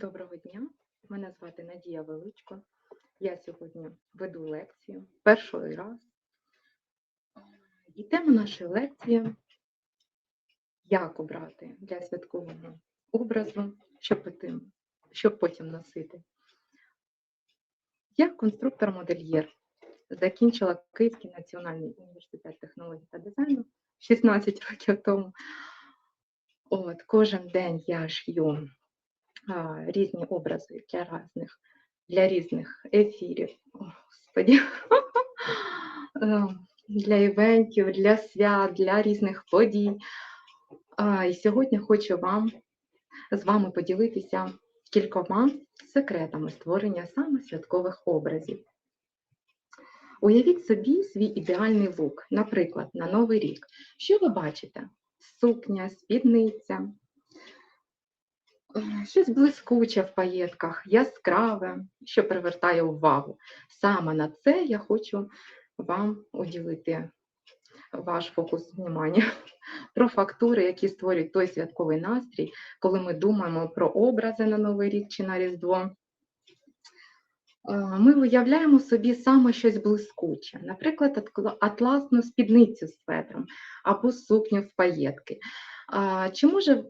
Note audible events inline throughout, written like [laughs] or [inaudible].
Доброго дня, мене звати Надія Величко. Я сьогодні веду лекцію перший раз. І тема нашої лекції як обрати для святкового образу, щоб потім, носити. Я конструктор-модельєр. Закінчила Київський національний університет технологій та дизайну 16 років тому. От, кожен день я шью різні образи для різних, для різних ефірів. Господі. [laughs] Е, Для івентів, для свят, для різних подій. І сьогодні хочу вам з вами поділитися кількома секретами створення саме святкових образів. Уявіть собі свій ідеальний лук, наприклад, на Новий рік. Що ви бачите? Сукня, спідниця, щось блискуче в паєтках, яскраве, що привертає увагу. Саме на це я хочу вам уділити ваш фокус внимання [laughs] про фактури, які створюють той святковий настрій, коли ми думаємо про образи на Новий рік чи на Різдво. Е, Ми уявляємо собі саме щось блискуче, наприклад, атласну спідницю з светром або сукню в паєтки. Чи може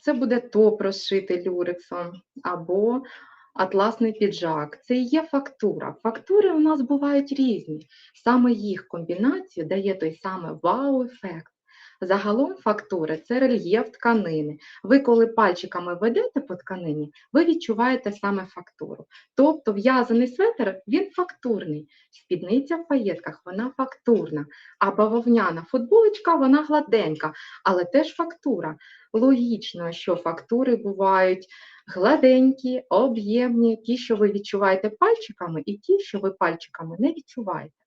це буде топ розшитий люрексом або атласний піджак? Це і є фактура. Фактури у нас бувають різні. Саме їх комбінацію дає той самий вау-ефект. Загалом фактури це рельєф тканини. Ви, коли пальчиками ведете по тканині, ви відчуваєте саме фактуру. Тобто в'язаний светр він фактурний, спідниця в паєтках вона фактурна, а бавовняна футболочка вона гладенька, але теж фактура. Логічно, що фактури бувають гладенькі, об'ємні, ті, що ви відчуваєте пальчиками, і ті, що ви пальчиками не відчуваєте.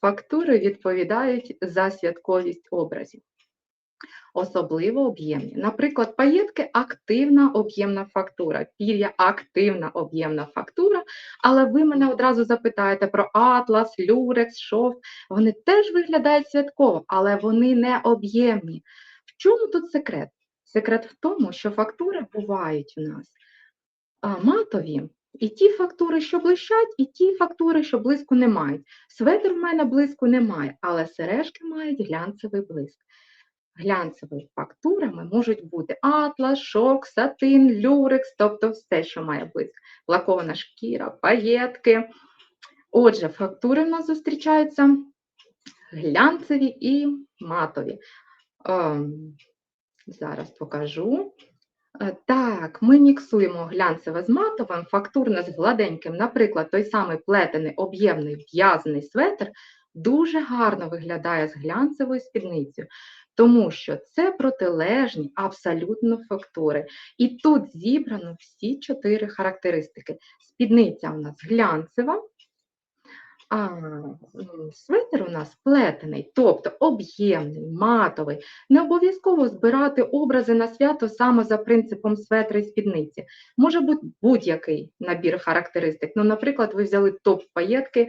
Фактури відповідають за святковість образів. Особливо об'ємні. Наприклад, паєтки активна об'ємна фактура, пір'я активна об'ємна фактура, але ви мене одразу запитаєте про атлас, люрекс, шов. Вони теж виглядають святково, але вони не об'ємні. В чому тут секрет? Секрет в тому, що фактури бувають у нас матові, і ті фактури, що блищать, і ті фактури, що блиску не мають. Светр в мене блиску немає, але сережки мають глянцевий блиск. Глянцевими фактурами можуть бути атлас, шок, сатин, люрекс, тобто все, що має блиск. Лакована шкіра, паєтки. Отже, фактури в нас зустрічаються глянцеві і матові. Ем, зараз покажу. Е, Так, ми міксуємо глянцеве з матовим, фактурне з гладеньким. Наприклад, той самий плетений об'ємний в'язаний светр дуже гарно виглядає з глянцевою спідницею, тому що це протилежні абсолютно фактури. І тут зібрано всі чотири характеристики. Спідниця у нас глянцева, а м, светр у нас плетений, тобто об'ємний, матовий. Не обов'язково збирати образи на свято саме за принципом светра і спідниці. Може бути будь-який набір характеристик. Ну, наприклад, ви взяли топ паєтки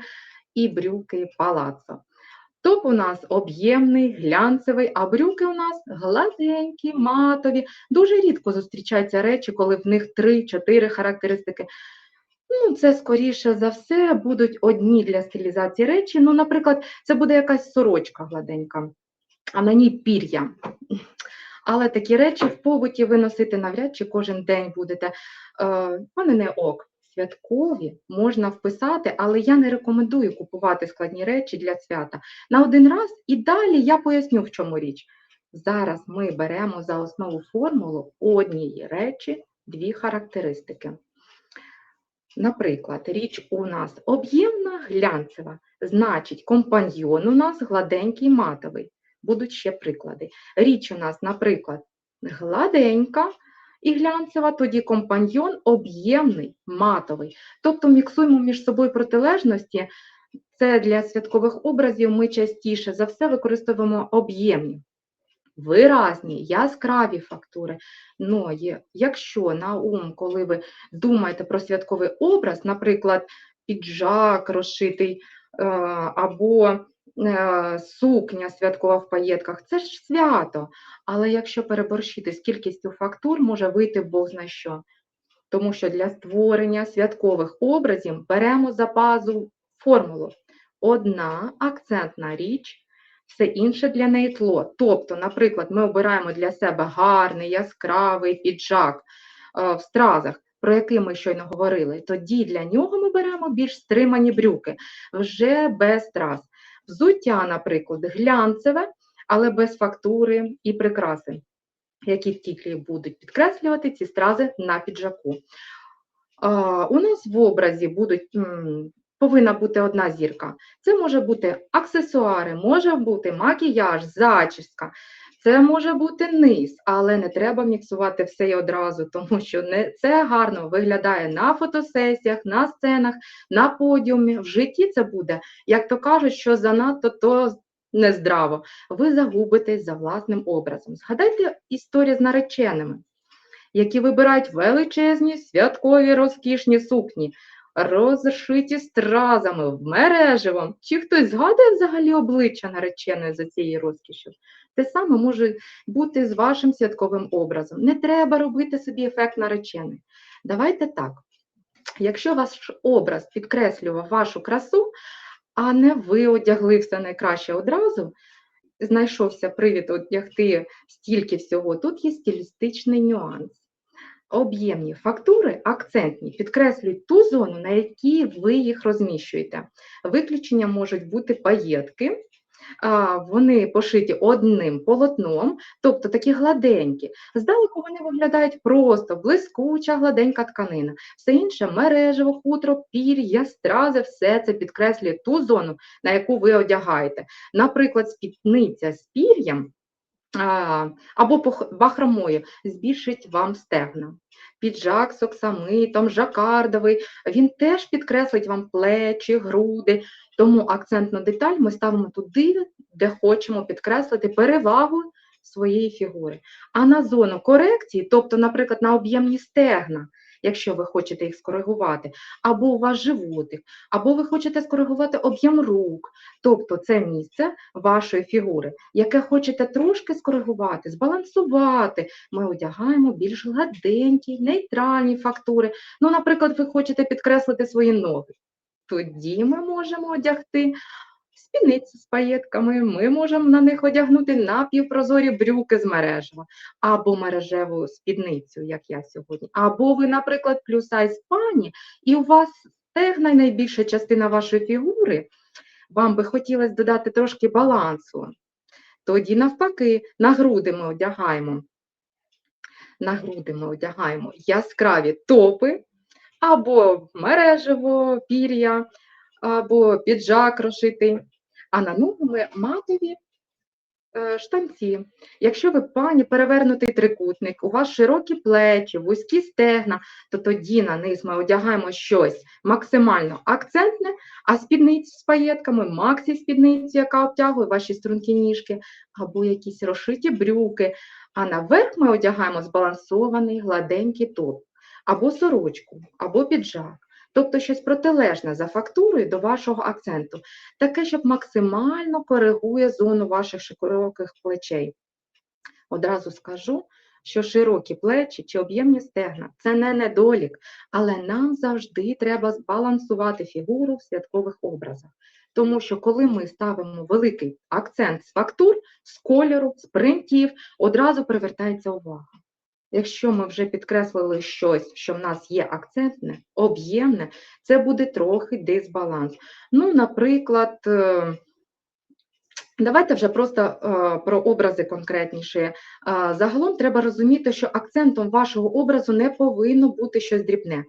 і брюки палацо. Топ у нас об'ємний, глянцевий, а брюки у нас гладенькі, матові. Дуже рідко зустрічаються речі, коли в них 3-4 характеристики. Ну, це скоріше за все будуть одні для стилізації речі. Ну, наприклад, це буде якась сорочка гладенька, а на ній пір'я. Але такі речі в побуті ви носити навряд чи кожен день будете. Е, Вони не ок. Святкові можна вписати, але я не рекомендую купувати складні речі для свята. На один раз і далі я поясню, в чому річ. Зараз ми беремо за основу формулу однієї речі дві характеристики. Наприклад, річ у нас об'ємна глянцева, значить, компаньйон у нас гладенький матовий. Будуть ще приклади. Річ у нас, наприклад, гладенька і глянцева, тоді компаньйон об'ємний, матовий. Тобто міксуємо між собою протилежності. Це для святкових образів ми частіше за все використовуємо об'ємні. Виразні, яскраві фактури. Ну, є- якщо на ум, коли ви думаєте про святковий образ, наприклад, піджак розшитий е, або е, сукня святкова в паєтках, це ж свято. Але якщо переборщити з кількістю фактур, може вийти Бог зна що. Тому що для створення святкових образів беремо за базу формулу. Одна акцентна річ, все інше для неї тло. Тобто, наприклад, ми обираємо для себе гарний, яскравий піджак е, в стразах, про який ми щойно говорили. Тоді для нього ми беремо більш стримані брюки, вже без страз. Взуття, наприклад, глянцеве, але без фактури і прикраси, які тільки будуть підкреслювати ці стрази на піджаку. А, У нас в образі будуть, повинна бути одна зірка. Це може бути аксесуари, може бути макіяж, зачіска. Це може бути низ, але не треба міксувати все і одразу, тому що не, це гарно виглядає на фотосесіях, на сценах, на подіумі. В житті це буде, як то кажуть, що занадто то нездраво. Ви загубитесь за власним образом. Згадайте історію з нареченими, які вибирають величезні святкові розкішні сукні, розшиті стразами, мереживом. Чи хтось згадує взагалі обличчя нареченої за цією розкішю? Те саме може бути з вашим святковим образом. Не треба робити собі ефект наречений. Давайте так. Якщо ваш образ підкреслював вашу красу, а не ви одягли все найкраще одразу, знайшовся привід одягти стільки всього, тут є стилістичний нюанс. Об'ємні фактури, акцентні, підкреслюють ту зону, на якій ви їх розміщуєте. Виключення можуть бути паєтки, вони пошиті одним полотном, тобто такі гладенькі. Здалеку вони виглядають просто блискуча, гладенька тканина. Все інше мережево, хутро, пір'я, стрази, все це підкреслює ту зону, на яку ви одягаєте. Наприклад, спідниця з пір'ям або бахромою збільшить вам стегна. Піджак з жакардовий, він теж підкреслить вам плечі, груди. Тому акцентну деталь ми ставимо туди, де хочемо підкреслити перевагу своєї фігури. А на зону корекції, тобто, наприклад, на об'ємні стегна, якщо ви хочете їх скоригувати, або у вас животик, або ви хочете скоригувати об'єм рук, тобто це місце вашої фігури, яке хочете трошки скоригувати, збалансувати, ми одягаємо більш гладенькі, нейтральні фактури. Ну, наприклад, ви хочете підкреслити свої ноги. Тоді ми можемо одягти спідниці з паєтками, ми можемо на них одягнути напівпрозорі брюки з мережева, або мережеву спідницю, як я сьогодні. Або ви, наприклад, плюс-сайз пані, і у вас стегна найбільша частина вашої фігури, вам би хотілося додати трошки балансу. Тоді, навпаки, на груди ми одягаємо. На груди ми одягаємо яскраві топи, або мережево, пір'я, або піджак розшитий, а на ногу ми матові е, штанці. Якщо ви пані перевернутий трикутник, у вас широкі плечі, вузькі стегна, то тоді на низ ми одягаємо щось максимально акцентне, а спідниці з паєтками, максі спідниці, яка обтягує ваші стрункі ніжки, або якісь розшиті брюки. А наверх ми одягаємо збалансований гладенький топ, або сорочку, або піджак тобто щось протилежне за фактурою до вашого акценту, таке, щоб максимально коригує зону ваших широких плечей. Одразу скажу, що широкі плечі чи об'ємні стегна це не недолік, але нам завжди треба збалансувати фігуру в святкових образах. Тому що, коли ми ставимо великий акцент з фактур, з кольору, з принтів, одразу привертається увага. Якщо ми вже підкреслили щось, що в нас є акцентне, об'ємне, це буде трохи дисбаланс. Ну, наприклад, е, давайте вже просто е, про образи конкретніше. Загалом треба розуміти, що акцентом вашого образу не повинно бути щось дрібне.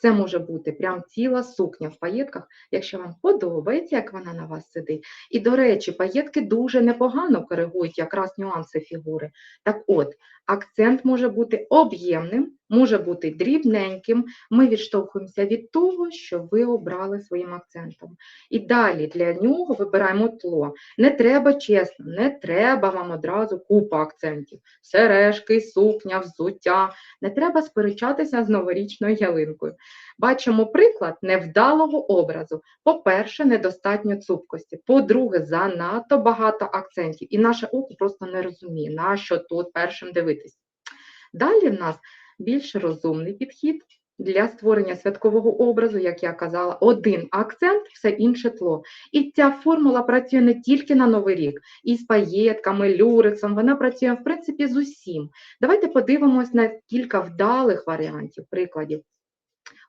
Це може бути прям ціла сукня в паєтках, якщо вам подобається, як вона на вас сидить. І, до речі, паєтки дуже непогано коригують якраз нюанси фігури. Так от, акцент може бути об'ємним, може бути дрібненьким. Ми відштовхуємося від того, що ви обрали своїм акцентом. І далі для нього вибираємо тло. Не треба чесно, не треба вам одразу купа акцентів. Сережки, сукня, взуття. Не треба сперечатися з новорічною ялинкою. Бачимо приклад невдалого образу. По-перше, недостатньо цупкості. По-друге, занадто багато акцентів. І наше око просто не розуміє, на що тут першим дивитись. Далі в нас більш розумний підхід. для створення святкового образу, як я казала, один акцент, все інше тло. І ця формула працює не тільки на Новий рік, і з паєтками, люрексом, вона працює, в принципі, з усім. Давайте подивимось на кілька вдалих варіантів, прикладів.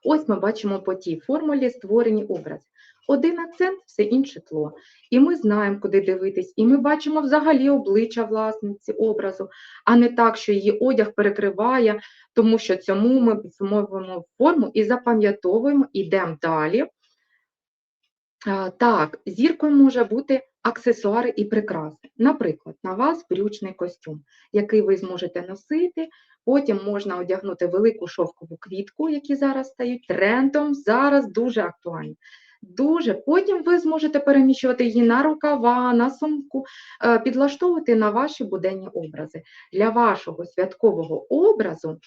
Ось ми бачимо по тій формулі створені образи. Один акцент, все інше тло. І ми знаємо, куди дивитись, і ми бачимо взагалі обличчя власниці образу, а не так, що її одяг перекриває, тому що цьому ми підсумовуємо форму і запам'ятовуємо, йдемо далі. Так, зіркою може бути аксесуари і прикраси. Наприклад, на вас брючний костюм, який ви зможете носити. Потім можна одягнути велику шовкову квітку, які зараз стають трендом, зараз дуже актуальні. Дуже. Потім ви зможете переміщувати її на рукава, на сумку, е, підлаштовувати на ваші буденні образи. Для вашого святкового образу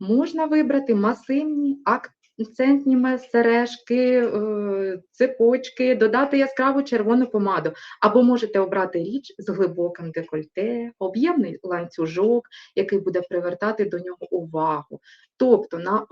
можна вибрати масивні акцентні сережки, е, цепочки, додати яскраву червону помаду. Або можете обрати річ з глибоким декольте, об'ємний ланцюжок, який буде привертати до нього увагу. Тобто на.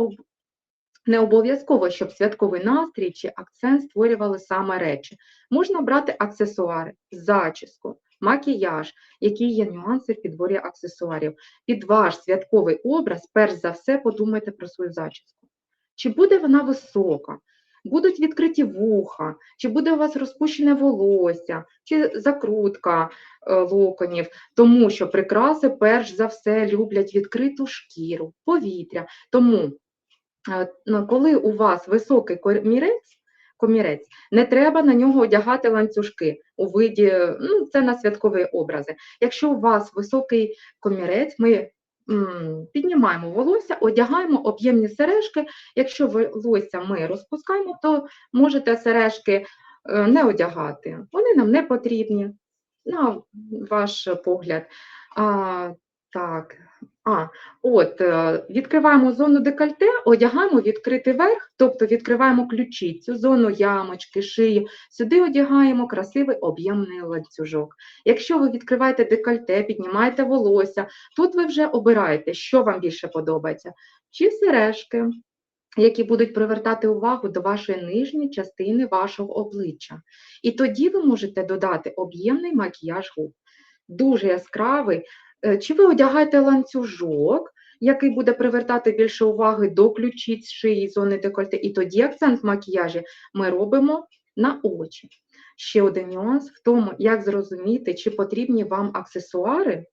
Не обов'язково, щоб святковий настрій чи акцент створювали саме речі. Можна брати аксесуари, зачіску, макіяж, які є нюанси в підборі аксесуарів. Під ваш святковий образ, перш за все, подумайте про свою зачіску. Чи буде вона висока? Будуть відкриті вуха, чи буде у вас розпущене волосся, чи закрутка е, локонів, тому що прикраси перш за все люблять відкриту шкіру, повітря. Тому, коли у вас високий комірець, комірець, не треба на нього одягати ланцюжки у виді, ну, це на святкові образи. Якщо у вас високий комірець, ми піднімаємо волосся, одягаємо об'ємні сережки. Якщо волосся ми розпускаємо, то можете сережки е, не одягати. Вони нам не потрібні, на ваш погляд. А, так. А, от, е, відкриваємо зону декольте, одягаємо відкритий верх, тобто відкриваємо ключицю, зону ямочки, шиї. Сюди одягаємо красивий об'ємний ланцюжок. Якщо ви відкриваєте декольте, піднімаєте волосся, тут ви вже обираєте, що вам більше подобається. Чи сережки, які будуть привертати увагу до вашої нижньої частини вашого обличчя. І тоді ви можете додати об'ємний макіяж губ. Дуже яскравий. Е, Чи ви одягаєте ланцюжок, який буде привертати більше уваги до ключиць, шиї, зони декольте, і тоді акцент в макіяжі ми робимо на очі. Ще один нюанс в тому, як зрозуміти, чи потрібні вам аксесуари.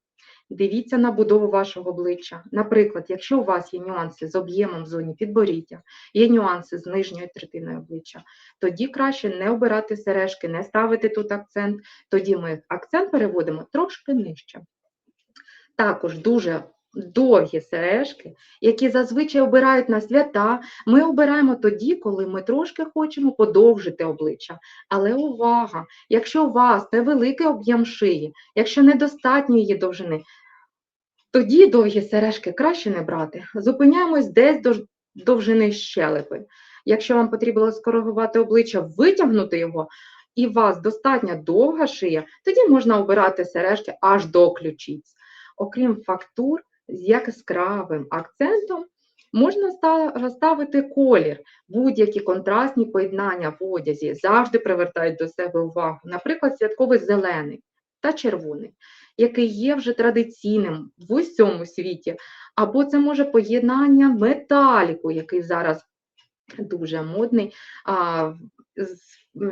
Дивіться на будову вашого обличчя. Наприклад, якщо у вас є нюанси з об'ємом в зоні підборіддя, є нюанси з нижньою третиною обличчя, тоді краще не обирати сережки, не ставити тут акцент, тоді ми акцент переводимо трошки нижче. Також дуже довгі сережки, які зазвичай обирають на свята, ми обираємо тоді, коли ми трошки хочемо подовжити обличчя. Але увага! Якщо у вас невеликий об'єм шиї, якщо недостатньо її довжини, тоді довгі сережки краще не брати. Зупиняємось десь до довжини щелепи. Якщо вам потрібно скоригувати обличчя, витягнути його, і у вас достатньо довга шия, тоді можна обирати сережки аж до ключиць. Окрім фактур з яскравим акцентом, можна ста- ставити колір. Будь-які контрастні поєднання в одязі завжди привертають до себе увагу. Наприклад, святковий зелений та червоний, який є вже традиційним в усьому світі. Або це може поєднання металіку, який зараз дуже модний.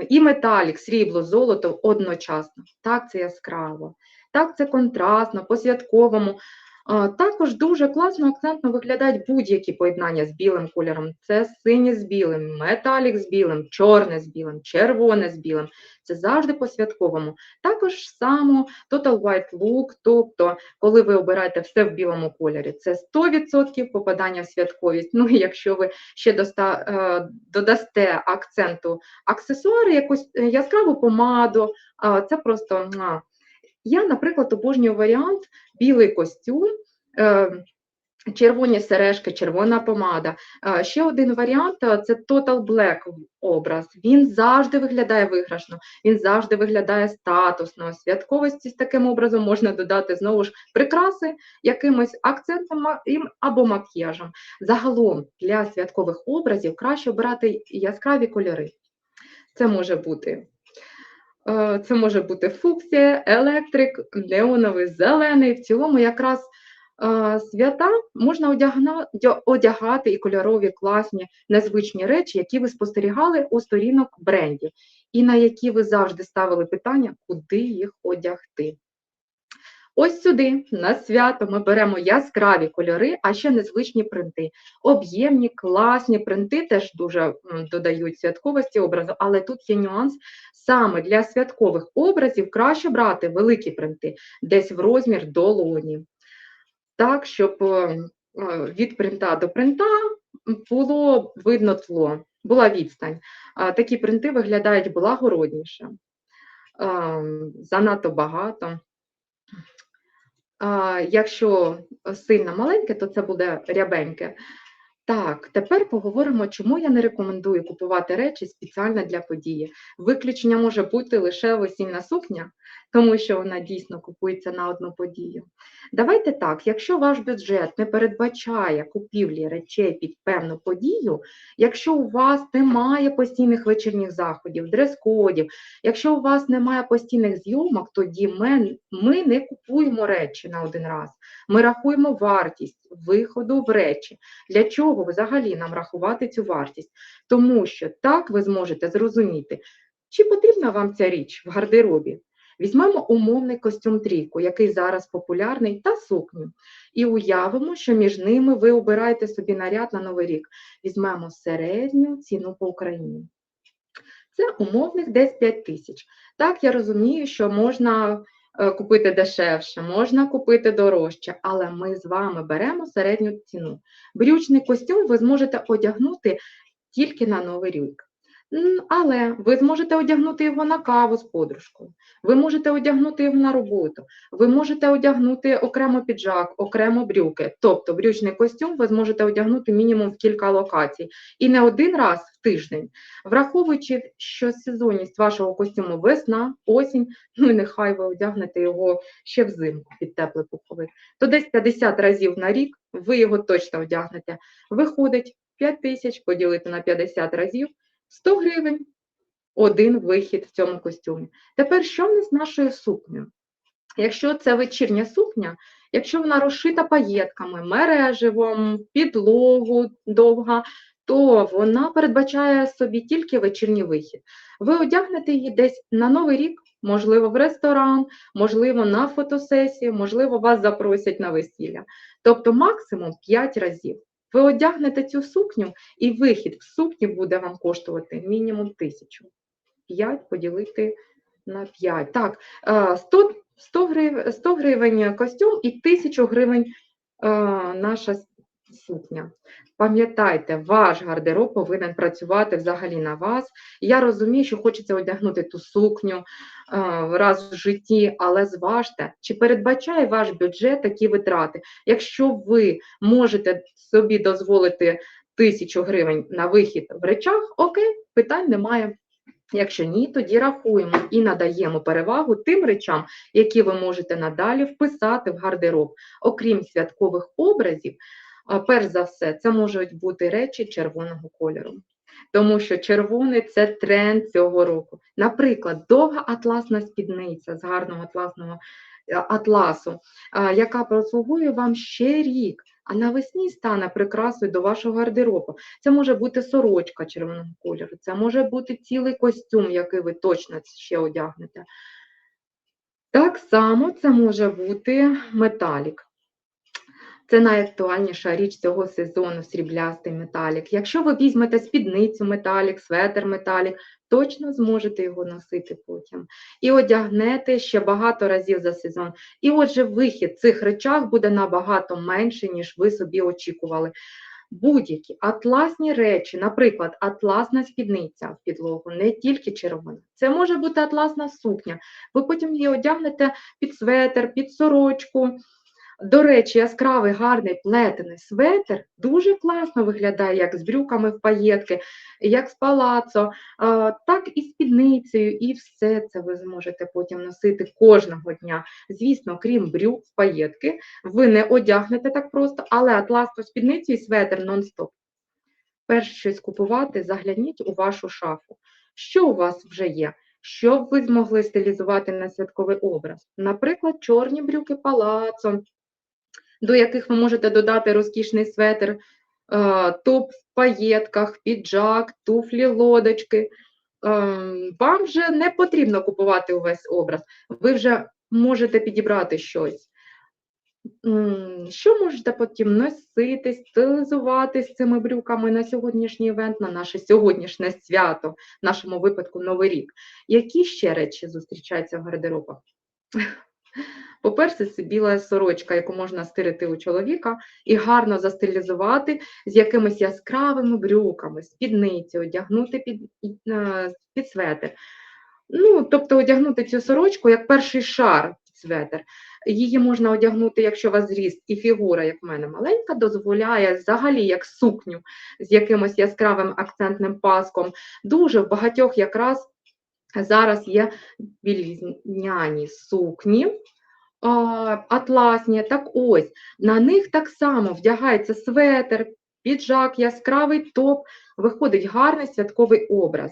І металік, срібло, золото одночасно. Так, це яскраво. Так, це контрастно, по-святковому. Також дуже класно, акцентно виглядають будь-які поєднання з білим кольором. Це синє з білим, металік з білим, чорне з білим, червоне з білим. Це завжди по-святковому. Також само Total White Look, тобто, коли ви обираєте все в білому кольорі, це 100% попадання в святковість. Ну і якщо ви ще доста, е, додасте акценту аксесуари, якусь е, яскраву помаду, це просто. Я, наприклад, обожнюю варіант білий костюм. Е, червоні сережки, червона помада. Е, Ще один варіант е, це Total Black образ. Він завжди виглядає виграшно, він завжди виглядає статусно. Святковості з таким образом можна додати знову ж прикраси якимось акцентом або макіяжем. Загалом для святкових образів краще обирати яскраві кольори. Це може бути. Е, Це може бути фуксія, електрик, неоновий, зелений. В цілому якраз е, свята можна одягати і кольорові, класні, незвичні речі, які ви спостерігали у сторінок брендів, і на які ви завжди ставили питання, куди їх одягти. Ось сюди, на свято, ми беремо яскраві кольори, а ще незвичні принти. Об'ємні, класні принти теж дуже додають святковості образу, але тут є нюанс. Саме для святкових образів краще брати великі принти, десь в розмір долоні. Так, щоб е, е, від принта до принта було видно тло, була відстань. Такі принти виглядають благородніше, Ем, занадто багато. Якщо сильно маленьке, то це буде рябеньке. Так, тепер поговоримо, чому я не рекомендую купувати речі спеціально для події. Виключення може бути лише весільна сукня, тому що вона дійсно купується на одну подію. Давайте так, якщо ваш бюджет не передбачає купівлі речей під певну подію, якщо у вас немає постійних вечірніх заходів, дрес-кодів, якщо у вас немає постійних зйомок, тоді ми, ми не купуємо речі на один раз. Ми рахуємо вартість виходу в речі. Для чого взагалі нам рахувати цю вартість? Тому що так ви зможете зрозуміти, чи потрібна вам ця річ в гардеробі. Візьмемо умовний костюм трійку, який зараз популярний, та сукню. І уявимо, що між ними ви обираєте собі наряд на Новий рік. Візьмемо середню ціну по Україні. Це умовних десь 5 тисяч. Так, я розумію, що можна е, купити дешевше, можна купити дорожче, але ми з вами беремо середню ціну. Брючний костюм ви зможете одягнути тільки на Новий рік. Але ви зможете одягнути його на каву з подружкою, ви можете одягнути його на роботу, ви можете одягнути окремо піджак, окремо брюки. Тобто брючний костюм ви зможете одягнути мінімум в кілька локацій і не один раз в тиждень. Враховуючи, що сезонність вашого костюму весна, осінь, ну і нехай ви одягнете його ще взимку під теплий пуховик, то десь 50 разів на рік ви його точно одягнете. Виходить 5 тисяч поділити на 50 разів, 100 гривень один вихід в цьому костюмі. Тепер що в нас з нашою сукнею? Якщо це вечірня сукня, якщо вона розшита паєтками, мереживом, підлогу довга, то вона передбачає собі тільки вечірній вихід. Ви одягнете її десь на Новий рік, можливо, в ресторан, можливо, на фотосесію, можливо, вас запросять на весілля. Тобто максимум 5 разів. Ви одягнете цю сукню, і вихід в сукні буде вам коштувати мінімум тисячу. 5 поділити на 5. Так, е, 100, 100, гривень, 100 гривень костюм і 1000 гривень е, наша сукня. Пам'ятайте, ваш гардероб повинен працювати взагалі на вас. Я розумію, що хочеться одягнути ту сукню е, раз в житті, але зважте, чи передбачає ваш бюджет такі витрати. Якщо ви можете собі дозволити тисячу гривень на вихід в речах, окей, питань немає. Якщо ні, тоді рахуємо і надаємо перевагу тим речам, які ви можете надалі вписати в гардероб. Окрім святкових образів, перш за все, це можуть бути речі червоного кольору. Тому що червоний це тренд цього року. Наприклад, довга атласна спідниця з гарного атласного е, атласу, яка прослугує вам ще рік, а навесні стане прикрасою до вашого гардеробу. Це може бути сорочка червоного кольору, це може бути цілий костюм, який ви точно ще одягнете. Так само це може бути металік. Це найактуальніша річ цього сезону сріблястий металік. Якщо ви візьмете спідницю металік, светер металік, точно зможете його носити потім. І одягнете ще багато разів за сезон. І отже, вихід цих речах буде набагато менший, ніж ви собі очікували. Будь-які атласні речі, наприклад, атласна спідниця в підлогу, не тільки червона. Це може бути атласна сукня. Ви потім її одягнете під светер, під сорочку. До речі, яскравий гарний плетений светр дуже класно виглядає як з брюками в паєтки, як з палацо, так і спідницею, і все це ви зможете потім носити кожного дня. Звісно, крім брюк в паєтки, ви не одягнете так просто, але атласну спідницю і светр нон-стоп. Перш щось купувати, загляніть у вашу шафу. Що у вас вже є? Що ви змогли стилізувати на святковий образ? Наприклад, чорні брюки палацо, до яких ви можете додати розкішний светр, е, топ в паєтках, піджак, туфлі, лодочки. Ем, Вам вже не потрібно купувати увесь образ. Ви вже можете підібрати щось. Що можете потім носити, стилізувати з цими брюками на сьогоднішній івент, на наше сьогоднішнє свято, в нашому випадку Новий рік? Які ще речі зустрічаються в гардеробах? По-перше, це біла сорочка, яку можна стирити у чоловіка і гарно застилізувати з якимись яскравими брюками, спідниці, одягнути під, е, під светр. Ну, тобто одягнути цю сорочку як перший шар під светр. Її можна одягнути, якщо у вас зріст і фігура, як в мене маленька, дозволяє взагалі як сукню з якимось яскравим акцентним паском. Дуже в багатьох якраз зараз є білізняні сукні. Атласні, так ось, на них так само вдягається светр, піджак, яскравий топ, виходить гарний святковий образ.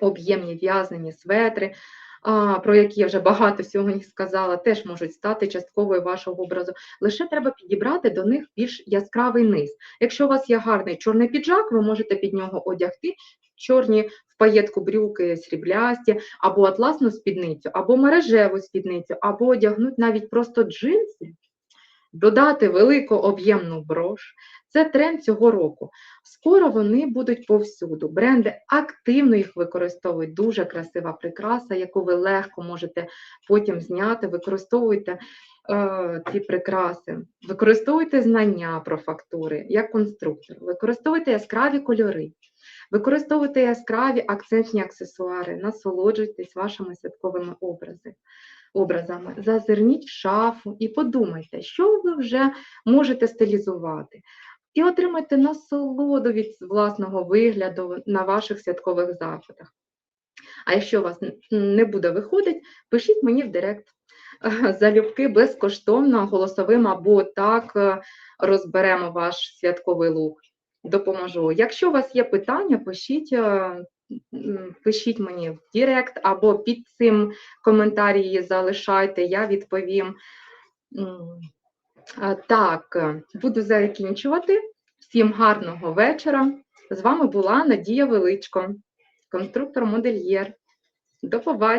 Об'ємні в'язнені светри, про які я вже багато сьогодні сказала, теж можуть стати частковою вашого образу. Лише треба підібрати до них більш яскравий низ. Якщо у вас є гарний чорний піджак, ви можете під нього одягти чорні паєтку брюки сріблясті, або атласну спідницю, або мережеву спідницю, або одягнути навіть просто джинси, додати велику об'ємну брош. Це тренд цього року. Скоро вони будуть повсюду. Бренди активно їх використовують. Дуже красива прикраса, яку ви легко можете потім зняти. Використовуйте е, ці прикраси, використовуйте знання про фактури як конструктор, використовуйте яскраві кольори, використовуйте яскраві акцентні аксесуари, насолоджуйтесь вашими святковими. Образами, зазирніть в шафу і подумайте, що ви вже можете стилізувати і отримайте насолоду від власного вигляду на ваших святкових заходах. А якщо у вас не буде виходить, пишіть мені в директ. Залюбки безкоштовно, голосовим або так е, розберемо ваш святковий лук. Допоможу. Якщо у вас є питання, пишіть, е, пишіть мені в директ або під цим коментарі залишайте, я відповім. Так, буду закінчувати. Всім гарного вечора. З вами була Надія Величко, конструктор-модельєр. До побачення.